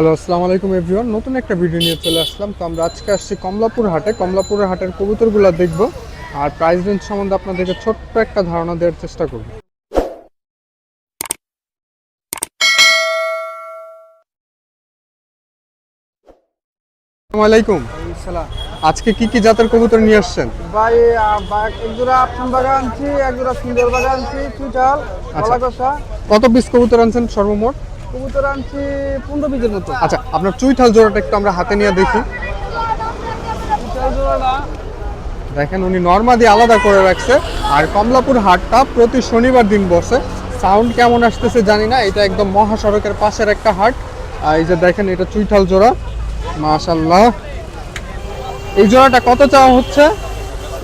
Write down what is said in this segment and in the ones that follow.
Hello আসসালামু আলাইকুম everyone নতুন একটা ভিডিও নিয়ে চলে আসলাম। তো আমরা আজকে আসছি কমলাপুর হাটে। কমলাপুরের হাটের কবুতরগুলো দেখব। আর প্রাইস রেঞ্জ সম্বন্ধে আপনাদেরকে ছোট্ট একটা ধারণা দেওয়ার চেষ্টা করব। আলাইকুম আজকে কি কি জাতের কবুতর নিয়ে আসছেন? ভাই এক জোড়া আফসান বাগা আনছি এক জোড়া সুন্দর বাগা আনছি আচ্ছা। কত পিস কবুতর আনছেন সর্বমোট? কবুতর আনছি পনেরো পিসের মতো। আচ্ছা আপনার চুইঠাল জোড়াটা একটু আমরা হাতে নিয়ে দেখি। দেখেন উনি নর্মাদি আলাদা করে রাখছে। আর কমলাপুর হাটটা প্রতি শনিবার দিন বসে। সাউন্ড কেমন আসতেছে জানি না এটা একদম মহাসড়কের পাশের একটা হাট। আর এই যে দেখেন এটা চুইঠাল জোড়া। মাশাল্লাহ এই জোড়াটা কত চাওয়া হচ্ছে?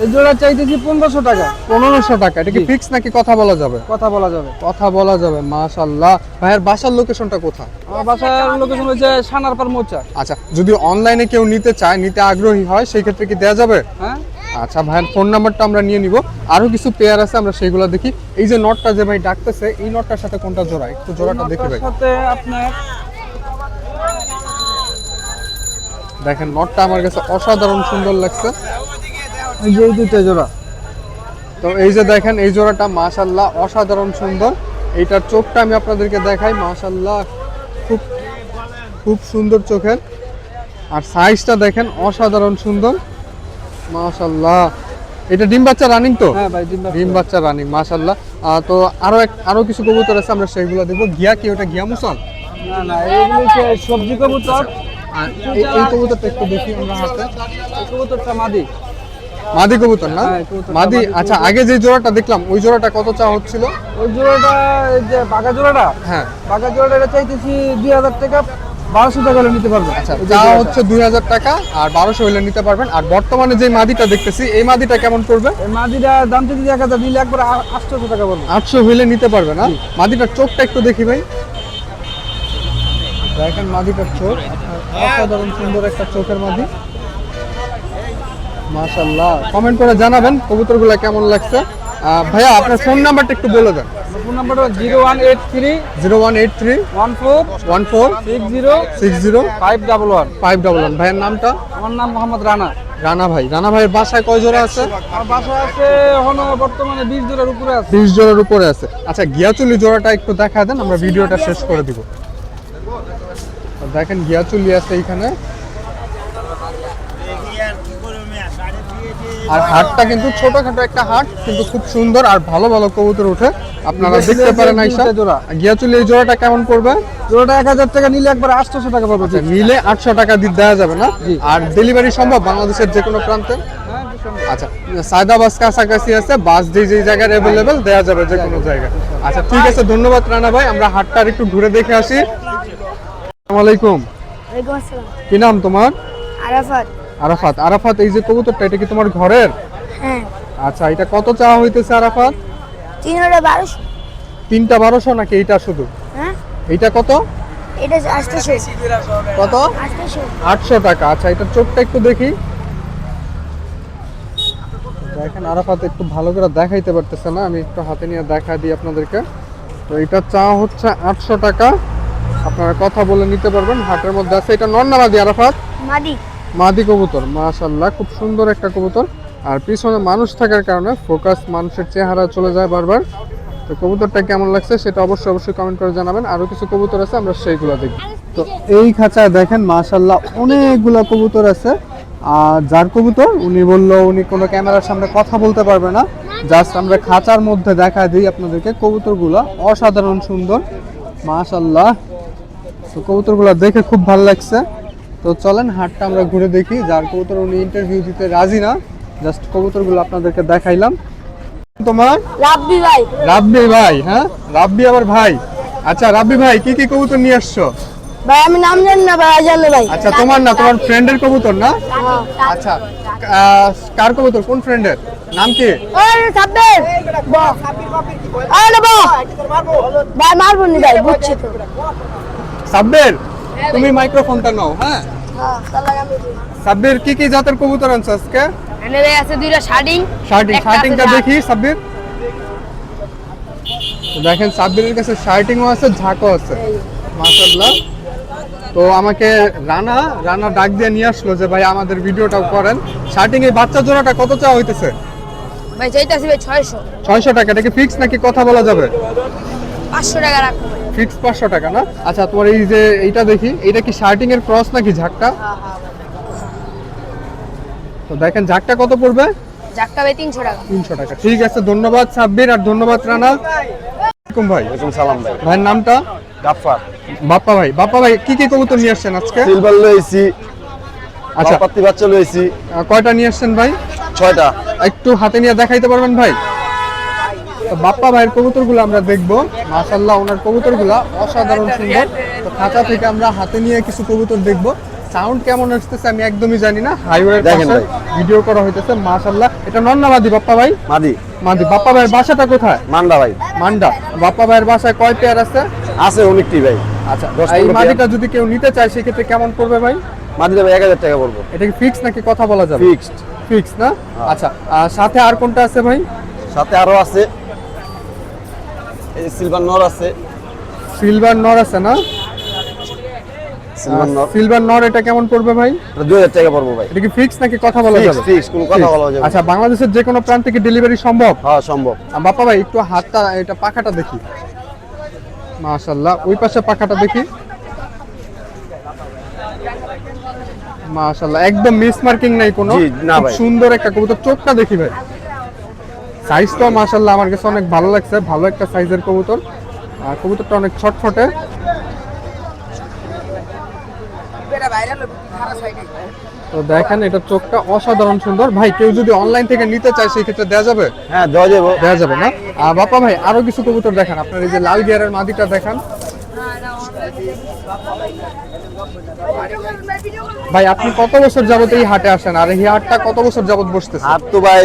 এই জোড়া চাইতেছি পনেরোশো টাকা। পনেরোশো টাকা। এটা কি। ফিক্স নাকি কথা বলা যাবে? কথা বলা যাবে। কথা বলা যাবে মাশাল্লাহ ভাইয়ের বাসার লোকেশনটা কোথায়? আমার বাসার লোকেশন হচ্ছে সানারপার মোচা আচ্ছা যদি অনলাইনে কেউ নিতে চায় নিতে আগ্রহী হয় সেই ক্ষেত্রে কি দেওয়া যাবে? হ্যাঁ? আচ্ছা ভাইয়ের ফোন নাম্বারটা আমরা নিয়ে নিব। আরও কিছু পেয়ার আছে আমরা সেইগুলো দেখি। এই যে নটটা যে ভাই ডাকতেছে এই নটটার সাথে কোনটা জোড়া? একটু জোড়াটা দেখি ভাই। সাথে আপনার দেখেন নটটা আমার কাছে অসাধারণ সুন্দর লাগছে। এই দুইটা জোড়া। তো এই যে দেখেন এই জোড়াটা মাশাল্লাহ অসাধারণ সুন্দর। এইটার চোখটা আমি আপনাদেরকে দেখাই মাশাল্লাহ খুব খুব সুন্দর চোখের। আর সাইজটা দেখেন অসাধারণ সুন্দর। মাশাল্লাহ এটা ডিম বাচ্চা রানিং তো? হ্যাঁ ভাই ডিম ডিম বাচ্চা রানিং মাশাল্লাহ তো আরও এক আরও কিছু কবুতর আছে আমরা সেইগুলো দেখব। গিয়া কি ওটা গিয়া মুসল? না না হচ্ছে সবজি কবুতর। আর এই- এই কবুতরটা একটু দেখি আমরা হাতে। কবুতরটা মাদি। মাদি কবুতর না? হ্যাঁ, মাদি আচ্ছা আগে যে জোড়াটা দেখলাম ওই জোড়াটা কত চা হচ্ছিল? ওই জোড়াটা এই যে বাঘা জোড়াটা? হ্যাঁ। বাঘা জোড়াটা এটা চাইতেছি দুই হাজার টাকা বারোশো টাকা হলে নিতে পারবে আচ্ছা যে। হচ্ছে দুই হাজার টাকা আর বারোশো হইলে নিতে পারবেন। আর বর্তমানে যে মাদিটা দেখতেছি এই মাদিটা কেমন পড়বে? এই মাদিটা দাম থেকে এক হাজার নিলে একবার আটশোশো টাকা পড়বে। আটশো হইলে নিতে পারবে না? মাদিটার চোখটা একটু দেখি ভাই। দেখেন মাদিটার চোখ। অসাধারণ সুন্দর একটা চোখের মাদি। মাশাল্লাহ কমেন্ট করে জানাবেন কবুতরগুলো কেমন লাগছে। ভাইয়া আপনার ফোন নাম্বারটা একটু বলে দেন। ফোন নাম্বারটা zero one eight three zero one eight three one four one four six zero six zero five double one. Five double one. ভাইয়ের নামটা? আমার নাম মোহাম্মদ রানা। রানা ভাই। রানা ভাইয়ের বাসায় কয় জোড়া আছে? আমার বাসা আছে এখন বর্তমানে বিশ জোড়ার উপরে আছে। বিশ জোড়ার উপরে আছে। আচ্ছা গিয়াচুলি জোড়াটা একটু দেখা দেন আমরা ভিডিওটা শেষ করে দিব। দেখেন গিয়াচুলি আছে এইখানে। আর হাটটা কিন্তু ছোটখাটো একটা হাট কিন্তু খুব সুন্দর আর ভালো ভালো কবুতর উঠে আপনারা দেখতে পারেন আইসা জোড়া। গিয়াচুলি এই জোড়াটা কেমন পড়বে? জোড়াটা এক হাজার টাকা নিলে একবার আটশোশো টাকা পাবে। আচ্ছা, নিলে আটশো টাকা দিয়ে দেওয়া যাবে না? আর ডেলিভারি সম্ভব বাংলাদেশের যে কোনো প্রান্তে? হ্যাঁ। আচ্ছা সায়দা বাস কাছাকাছি আছে বাস যে যে জায়গায় অ্যাভেলেবেল দেওয়া যাবে যে কোনো জায়গায়। আচ্ছা ঠিক আছে ধন্যবাদ রানা ভাই আমরা হাটটা আর একটু ঘুরে দেখে আসি। আসসালামু আলাইকুম। কি নাম তোমার? আরাফাত। আরাফাত। আরাফাত এই যে কবুতরটা এটা কি তোমার ঘরের? হ্যাঁ। আচ্ছা এটা কত চাওয়া হইতেছে আরাফাত? তিন হাজার বারোশো। তিনটা বারোশো নাকি এইটা শুধু? হ্যাঁ। এইটা কত? এটা আটশোশো। কত? আটশো টাকা। আচ্ছা এটার চোখটা একটু দেখি। দেখেন আরাফাত একটু ভালো করে দেখাইতে পারতেছে না। আমি একটু হাতে নিয়ে দেখা দিই আপনাদেরকে। তো এটা চা হচ্ছে আটশো টাকা। আপনারা কথা বলে নিতে পারবেন। হাটের মধ্যে আছে। এটা নন্নাবাদি আরাফাত? মাদি। মাদি কবুতর মাশাল্লাহ খুব সুন্দর একটা কবুতর। আর পিছনে মানুষ থাকার কারণে ফোকাস মানুষের চেহারা চলে যায় বারবার। তো কবুতরটা কেমন লাগছে সেটা অবশ্যই অবশ্যই কমেন্ট করে জানাবেন। আরও কিছু কবুতর আছে, আমরা সেইগুলো দেখি তো এই খাঁচায় দেখেন মাশাল্লাহ অনেকগুলা কবুতর আছে। আর যার কবুতর, উনি বলল, উনি কোনো ক্যামেরার সামনে কথা বলতে পারবে না। জাস্ট আমরা খাঁচার মধ্যে দেখা দিই আপনাদেরকে কবুতরগুলো। অসাধারণ সুন্দর মাশাল্লাহ তো কবুতরগুলো দেখে খুব ভালো লাগছে। তো চলেন হাটটা আমরা ঘুরে দেখি। যার কবুতর উনি ইন্টারভিউ দিতে রাজি না জাস্ট কবুতরগুলো আপনাদেরকে দেখাইলাম। তোমার? রাব্বি ভাই। রাব্বি ভাই হ্যাঁ? রাব্বি আবার ভাই। আচ্ছা রাব্বি ভাই কি কি কবুতর নিয়ে আসছো? ভাই আমি নাম জানি না ভাই জানলে ভাই। আচ্ছা তোমার না তোমার ফ্রেন্ডের কবুতর না? হ্যাঁ। আচ্ছা কার কবুতর? কোন ফ্রেন্ডের নাম কি? আরে সাব্বির। আরে বাহ। ভাই মারবো নি ভাই বুঝছি তো। সাব্বির? তুমি মাইক্রোফোনটা নাও হ্যাঁ? হ্যাঁ সাব্বির কি কি জাতের কবুতর আনছো আজকে? এনে ভাই আছে দুইটা শার্টিং শার্টিংটা দেখি সাব্বির। দেখেন সাব্বিরের কাছে শার্টিংও আছে ঝাঁকও আছে। মাশাআল্লাহ। তো আমাকে রানা রানা ডাক দিয়ে নিয়ে আসলো যে ভাই আমাদের ভিডিওটাও করেন। শার্টিং এই বাচ্চা জোড়াটা কত চাওয়া হইতেছে? ভাই চাইতেছি ভাই ছয়শো। ছয়শো টাকা এটা কি ফিক্স নাকি কথা বলা যাবে? পাঁচশো টাকা রাখব ফিক্স পাঁচশো টাকা না? আচ্ছা তোমার এই যে এইটা দেখি এটা কি শার্টিং এর ক্রস নাকি ঝাকটা? তো দেখেন ঝাকটা কত পড়বে? জাকটা ভাই তিনশো টাকা। তিনশো টাকা। ঠিক আছে ধন্যবাদ সাব্বির আর ধন্যবাদ রানা। ওয়ালাইকুম ভাই। ওয়ালাইকুম সালাম ভাই। ভাইয়ের নামটা? গাফফার বাপ্পা ভাই। বাপ্পা ভাই কি কি কবুতর নিয়ে আসছেন আজকে? সিলভার লইছি আচ্ছা। পাত্তি বাচ্চা লইছি। কয়টা নিয়ে আসছেন ভাই? ছয়টা। একটু হাতে নিয়ে দেখাইতে পারবেন ভাই? তো বাপ্পা ভাইয়ের কবুতরগুলো আমরা দেখব। মাশাল্লাহ ওনার কবুতরগুলো অসাধারণ সুন্দর। তো খাঁচা থেকে আমরা হাতে নিয়ে কিছু কবুতর দেখব। সাউন্ড কেমন আসতেছে আমি একদমই জানি না। হাইওয়ে দেখেন ভিডিও করা হইতেছে মাশাল্লাহ এটা নন্নাবাদি বাপ্পা ভাই? মাদি। মাদি। বাপ্পা ভাইয়ের বাসাটা কোথায়? মান্ডা ভাই। মান্ডা। বাপ্পা ভাইয়ের বাসায় কয় পেয়ার আছে? আছে অনেকটি ভাই। আচ্ছা এই মাদিটা যদি কেউ নিতে চায় সেক্ষেত্রে কেমন পড়বে ভাই? মাদিটা ভাই এক হাজার টাকা বলব এটা কি ফিক্স নাকি কথা বলা যাবে? ফিক্সড ফিক্স না? আচ্ছা আর সাথে আর কোনটা আছে ভাই? সাথে আরও আছে। এই সিলভার নর আছে। সিলভার নর আছে না? সিলভার নর। সিলভার নর এটা কেমন পড়বে ভাই? টাকা পড়ব ভাই। এটা কি ফিক্স নাকি কথা বলা Fix, যাবে? fix, কোনো কথা বলা যাবে আচ্ছা বাংলাদেশের যে কোনো প্রান্ত থেকে ডেলিভারি সম্ভব? হ্যাঁ সম্ভব। বাপ্পা ভাই একটু হাতটা এটা পাখাটা দেখি। ওই পাশে পাখাটা দেখি। একদম মিস মার্কিং নাই কোনো। সুন্দর একটা কবুতর। চোখটা দেখি ভাই। সাইজ তো মাশাল্লাহ আমার কাছে অনেক ভালো লাগছে ভালো একটা সাইজের কবুতর। আর কবুতরটা অনেক ছটফটে। তো দেখেন এটা চোখটা অসাধারণ সুন্দর। ভাই কেউ যদি অনলাইন থেকে নিতে চায় সেই ক্ষেত্রে দেওয়া যাবে? হ্যাঁ দেওয়া যাব। দেওয়া যাবে না? আর বাপ্পা ভাই আরও কিছু কবুতর দেখান। আপনার এই যে লাল গিয়ারের মাদিটা দেখান। ভাই আপনি কত বছর যাবত এই হাটে আসেন? আর এই হাটটা কত বছর যাবত বসতেছে আর তো ভাই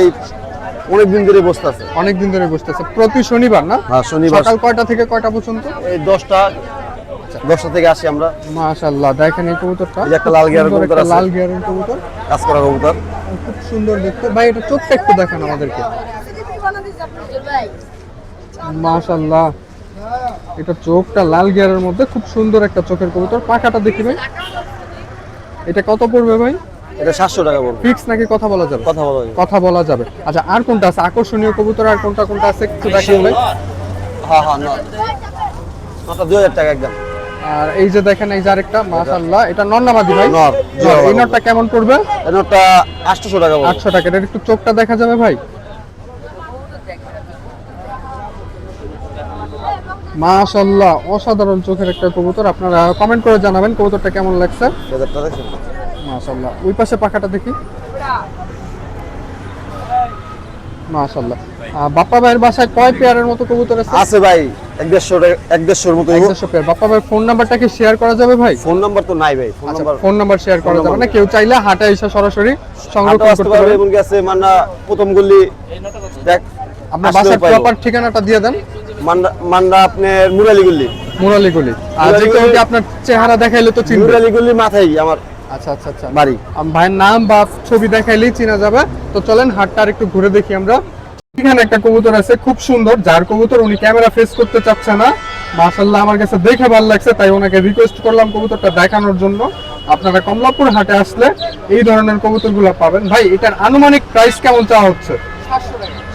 অনেকদিন ধরে বসতে আছে অনেক দিন ধরে বসতেছে। প্রতি শনিবার না? হ্যাঁ শনিবার। সকাল কয়টা থেকে কয়টা পর্যন্ত? এই দশটা দশটা থেকে আসি আমরা। মাশাআল্লাহ দেখেন এই কবুতরটা। একটা লাল গিয়ারের কবুতর আছে। লাল গিয়ারের কবুতর। কাজ করা কবুতর। খুব সুন্দর দেখতে। ভাই এটা চোখটা একটু দেখান আমাদেরকে। মাশাআল্লাহ। এটা চোখটা লাল গিয়ারের মধ্যে খুব সুন্দর একটা চোখের কবুতর। পাখাটা দেখি ভাই। এটা কত পড়বে ভাই? এটা সাতশো টাকা বলব। ফিক্স নাকি কথা বলা যাবে? কথা বলা যাবে। কথা বলা যাবে। আচ্ছা আর কোনটা আছে? আকর্ষণীয় কবুতর আর কোনটা কোনটা আছে? একটু হ্যাঁ হ্যাঁ দুই হাজার টাকা একদম। আর এই যে দেখেন এই যে আরেকটা মাশাআল্লাহ। এটা নন্নামাদি ভাই? নর। নর। এই নটটা কেমন পড়বে? এই নটটা আটশোশো টাকা বলব। আটশো টাকা। এটার একটু চোখটা দেখা যাবে ভাই? মাশাআল্লাহ অসাধারণ চোখের একটা কবুতর। আপনারা কমেন্ট করে জানাবেন কবুতরটা কেমন লাগছে। মাশাআল্লাহ। ওই পাশে পাখাটা দেখি। মাশাআল্লাহ। আহ, বাপ্পা ভাইয়ের বাসায় কয় পেয়ারের মতো কবুতর আছে? আছে ভাই এক দেড়শো এক দেড়শোর মতো। এক দেড়শো পেয়ার। বাপ্পা ভাইয়ের ফোন নাম্বারটা কি শেয়ার করা যাবে ভাই? ফোন নাম্বার তো নাই ভাই phone number phone number share করা যাবে না। কেউ চাইলে হাটে এসে সরাসরি হাটও করতে পারবে পারবে। আছে মান্না প্রথম গল্লি দেখ আপনার বাসার প্রপার ঠিকানাটা দিয়ে দেন। মান্না মান্না আপনার মুরালি আর যে কেউ আপনার চেহারা দেখাইলে তো চিনবে। মুরালি গল্লি মাথায় আমার। আচ্ছা আচ্ছা আচ্ছা। বাড়ি। আম- ভাইয়ের নাম বা ছবি দেখাইলেই চেনা যাবে। তো চলেন হাটটা আর একটু ঘুরে দেখি আমরা। এখানে একটা কবুতর আছে খুব সুন্দর। যার কবুতর উনি ক্যামেরা ফেস করতে চাচ্ছে না। মাশাল্লাহ আমার কাছে দেখে ভালো লাগছে তাই ওনাকে রিকোয়েস্ট করলাম কবুতরটা দেখানোর জন্য। আপনারা কমলাপুর হাটে আসলে এই ধরনের কবুতরগুলো পাবেন। ভাই এটার আনুমানিক প্রাইস কেমন চাওয়া হচ্ছে?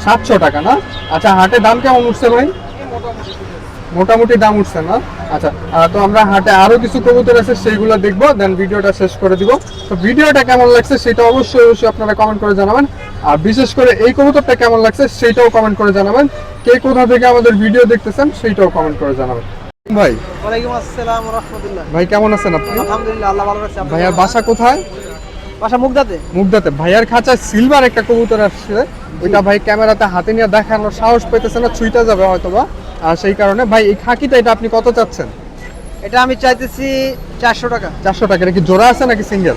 সাতশো টাকা। না? আচ্ছা হাটে দাম কেমন উঠছে ভাই? মোটামুটি দাম উঠছে না? আচ্ছা তো আমরা হাটে আরও কিছু কবুতর আছে সেইগুলো দেখব দেন ভিডিওটা শেষ করে দিব। তো ভিডিওটা কেমন লাগছে সেটা অবশ্যই অবশ্যই আপনারা কমেন্ট করে জানাবেন। আর বিশেষ করে এই কবুতরটা কেমন লাগছে সেটাও কমেন্ট করে জানাবেন। কে কোথা থেকে আমাদের ভিডিও দেখতেছেন সেইটাও কমেন্ট করে জানাবেন। ভাই। ওয়ালাইকুম আসসালাম রহমতুল্লাহ। ভাই কেমন আছেন আপনি? আলহামদুলিল্লাহ আল্লাহ ভালো রাখছে ভাইয়ার বাসা কোথায়? বাসা মুগদাতে। মুগদাতে। ভাইয়ার খাঁচায় সিলভার একটা কবুতর আসছে। ওইটা ভাই ক্যামেরাতে হাতে নিয়ে দেখানোর সাহস পেতেছে না ছুঁইটা যাবে হয়তোবা। আর সেই কারণে ভাই এই খাকিটা এটা আপনি কত চাচ্ছেন? এটা আমি চাইতেছি চারশো টাকা। চারশো টাকা এটা কি জোড়া আছে নাকি সিঙ্গেল?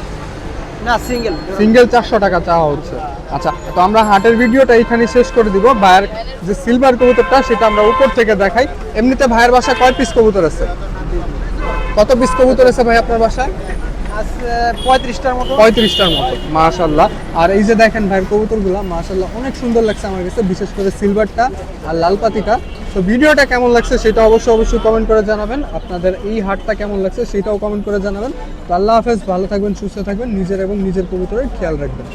না সিঙ্গেল। সিঙ্গেল চারশো টাকা চাওয়া হচ্ছে। আচ্ছা তো আমরা হাটের ভিডিওটা এখানে শেষ করে দিব। ভাইয়ের যে সিলভার কবুতরটা সেটা আমরা উপর থেকে দেখাই। এমনিতে ভাইয়ের বাসায় কয় পিস কবুতর আছে? কত পিস কবুতর আছে ভাই আপনার বাসায়? পঁয়ত্রিশটার পঁয়ত্রিশটার আর এই যে দেখেন অনেক সুন্দর লাগছে আমার কাছে, বিশেষ করে সিলভারটা আর লাল তো ভিডিওটা কেমন লাগছে সেটা অবশ্যই অবশ্যই কমেন্ট করে জানাবেন। আপনাদের এই হাটটা কেমন লাগছে সেটাও কমেন্ট করে জানাবেন। আল্লাহ হাফেজ, ভালো থাকবেন, সুস্থ থাকবেন, নিজের এবং নিজের কবুতরের খেয়াল রাখবেন।